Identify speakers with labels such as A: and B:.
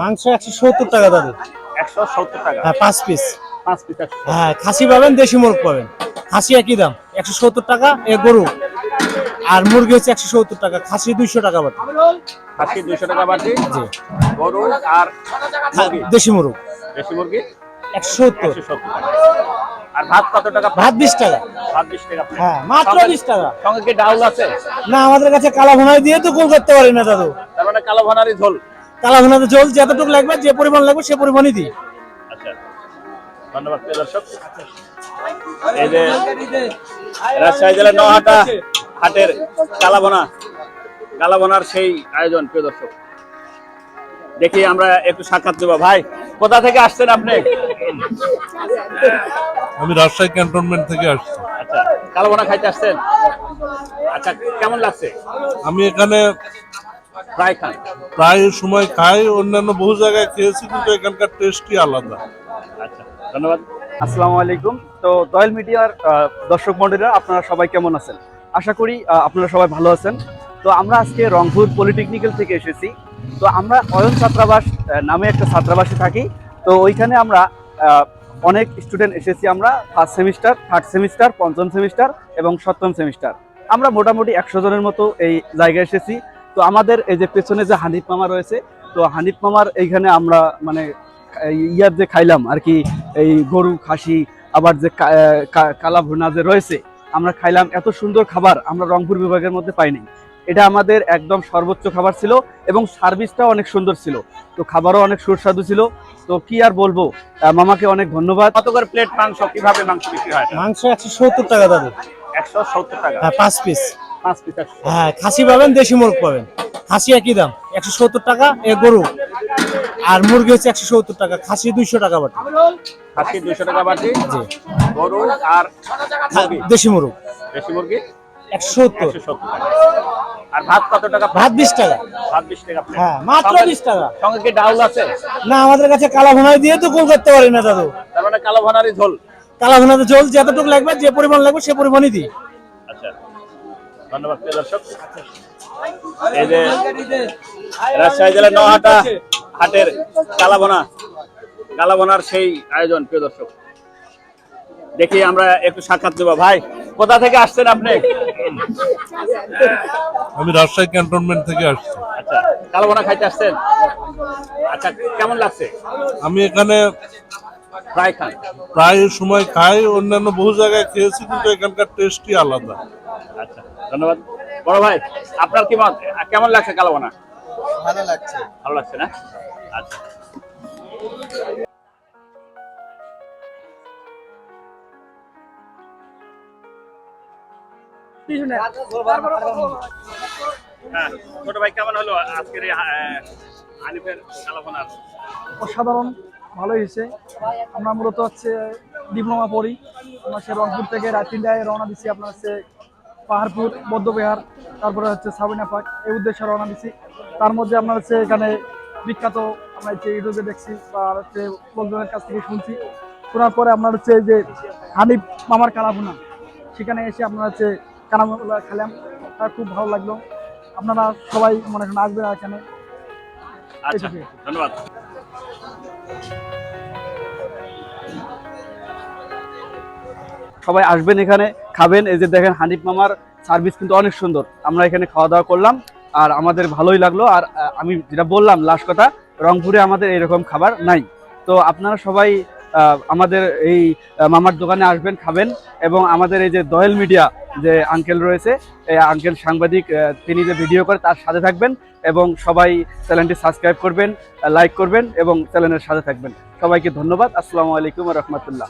A: মাংস একশো সত্তর টাকা দাদু।
B: একশো সত্তর টাকা।
A: হ্যাঁ পাঁচ পিস
B: পাঁচ পিস
A: হ্যাঁ খাসি পাবেন দেশি মুরগ পাবেন। খাসি একই দাম একশো সত্তর টাকা এ গরু। আর মুরগি হচ্ছে একশো সত্তর টাকা খাসি দুইশো টাকা বাটি।
B: খাসি দুইশো টাকা বাটি
A: জি।
B: গরু আর
A: দেশি মুরগ।
B: দেশি মুরগি?
A: একশো সত্তর।
B: আর ভাত কত টাকা?
A: ভাত বিশ টাকা।
B: ভাত বিশ টাকা।
A: হ্যাঁ মাত্র বিশ টাকা।
B: সঙ্গে কি ডাউল আছে?
A: না আমাদের কাছে কালা ভুনাই দিয়ে তো গোল করতে পারি না দাদু।
B: তার মানে কালো ভানারি ঝোল।
A: কালা ভুনাতে জল যতটুকু লাগবে যে পরিমাণ লাগবে সে পরিমাণই দিই।
B: আচ্ছা। ধন্যবাদ দর্শক। এই যে রাজশাহী জেলার নহাটা হাটের কালাভনা কালাভনার সেই আয়োজন প্রিয় দর্শক। দেখি আমরা একটু সাক্ষাৎ দেবো। ভাই কোথা থেকে আসছেন আপনি?
C: আমি রাজশাহী ক্যান্টনমেন্ট থেকে আসছি।
B: আচ্ছা কালাভনা খাইতে আসছেন? আচ্ছা কেমন লাগছে?
C: আমি এখানে
B: প্রায় খান
C: প্রায় সময় খাই অন্যান্য বহু জায়গায় খেয়েছি কিন্তু এখানকার টেস্টই আলাদা।
B: আচ্ছা ধন্যবাদ।
D: আসসালামু আলাইকুম। তো দয়াল মিডিয়ার দর্শক মন্ডলীরা আপনারা সবাই কেমন আছেন? আশা করি আপনারা সবাই ভালো আছেন। তো আমরা আজকে রংপুর পলিটেকনিক্যাল থেকে এসেছি। তো আমরা অয়ন ছাত্রাবাস নামে একটা ছাত্রাবাসে থাকি। তো ওইখানে আমরা অনেক স্টুডেন্ট এসেছি আমরা ফার্স্ট সেমিস্টার থার্ড সেমিস্টার পঞ্চম সেমিস্টার এবং সপ্তম সেমিস্টার আমরা মোটামুটি একশো জনের মতো এই জায়গায় এসেছি। তো আমাদের এই যে পেছনে যে হানিফ মামা রয়েছে তো হানিফ মামার এইখানে আমরা মানে ইয়ার যে খাইলাম আর কি এই গরু খাসি আবার যে কালা ভুনা যে রয়েছে আমরা খাইলাম এত সুন্দর খাবার আমরা রংপুর বিভাগের মধ্যে পাইনি এটা আমাদের একদম সর্বোচ্চ খাবার ছিল এবং সার্ভিসটাও অনেক সুন্দর ছিল। তো খাবারও অনেক সুস্বাদু ছিল। তো কি আর বলব আহ, মামাকে অনেক ধন্যবাদ।
B: কত করে প্লেট মাংস? কীভাবে মাংস বিক্রি হয়
A: মাংস একশো সত্তর টাকা দাদা।
B: একশো সত্তর টাকা।
A: হ্যাঁ পাঁচ পিস হ্যাঁ খাসি পাবেন দেশি মুরগ পাবেন। খাসি একই দাম একশো সত্তর টাকা এ গরু। আর মুরগি হচ্ছে একশো সত্তর টাকা খাসি দুইশো টাকা বাটি।
B: খাসি দুইশো টাকা বাটি
A: জি।
B: গরু আর
A: দেশি মুরগ।
B: দেশি মুরগি?
A: একশো সত্তর।
B: একশো সত্তর টাকা। আর ভাত কত টাকা?
A: ভাত বিশ টাকা।
B: ভাত বিশ টাকা
A: হ্যাঁ মাত্র বিশ টাকা।
B: সঙ্গে কি ডাউল আছে?
A: না আমাদের কাছে কালা দিয়ে তো গোল করতে পারি না দাদু।
B: তার মানে কালো ভানারি ঝোল।
A: কালা ভুনাতে জল যতটুকু লাগবে যে পরিমাণ লাগবে সে পরিমাণই দিই।
B: ধন্যবাদ প্রিয় দর্শক। এই যে রাজশাহী জেলার নহাটা হাটের কালাভনা কালাভনার সেই আয়োজন প্রিয় দর্শক। দেখি আমরা একটু সাক্ষাৎ দেবো। ভাই কোথা থেকে আসছেন আপনি?
C: আমি রাজশাহী ক্যান্টনমেন্ট থেকে আসছি।
B: আচ্ছা কালাভনা খাইতে আসছেন? আচ্ছা কেমন লাগছে?
C: আমি এখানে
B: প্রায় খান
C: প্রায় সময় খাই অন্যান্য বহু জায়গায় খেয়েছি কিন্তু এখানকার টেস্টই আলাদা।
B: আচ্ছা ধন্যবাদ। বড় ভাই আপনার কি মত? কেমন লাগছে কালাভনা
E: ভালো লাগছে।
B: ভালো লাগছে না? আচ্ছা। হ্যাঁ ছোট ভাই কেমন হলো আজকের আলিফের কালাভনার
F: অসাধারণ। ভালোই হয়েছে। আমরা মূলত হচ্ছে ডিপ্লোমা পড়ি। আমরা সে রংপুর থেকে রাত তিনটায় রওনা দিচ্ছি আপনার হচ্ছে পাহাড়পুর বৌদ্ধবিহার তারপরে হচ্ছে সাবিনা পার্ক। এই উদ্দেশ্যে রওনা দিচ্ছি তার মধ্যে আপনার হচ্ছে এখানে বিখ্যাত আমরা হচ্ছে ইউটিউবে দেখছি বা হচ্ছে লোকজনের কাছ থেকে শুনছি। শোনার পরে আপনার হচ্ছে যে হানিফ মামার কালাভুনা সেখানে এসে আপনার হচ্ছে কালামুলা খেলাম। তার খুব ভালো লাগল। আপনারা সবাই মনে করেন আসবেন এখানে।
B: আচ্ছা ধন্যবাদ।
D: সবাই আসবেন এখানে, খাবেন। এই যে দেখেন হানিফ মামার সার্ভিস কিন্তু অনেক সুন্দর। আমরা এখানে খাওয়া দাওয়া করলাম আর আমাদের ভালোই লাগল। আর আমি যেটা বললাম লাস্ট কথা, রংপুরে আমাদের এরকম খাবার নাই। তো আপনারা সবাই আমাদের এই মামার দোকানে আসবেন, খাবেন এবং আমাদের এই যে দয়েল মিডিয়া যে আঙ্কেল রয়েছে এই আঙ্কেল সাংবাদিক তিনি যে ভিডিও করে তার সাথে থাকবেন এবং সবাই চ্যানেলটি সাবস্ক্রাইব করবেন লাইক করবেন এবং চ্যানেলের সাথে থাকবেন। সবাইকে ধন্যবাদ। আসসালামু আলাইকুম রহমতুল্লাহ।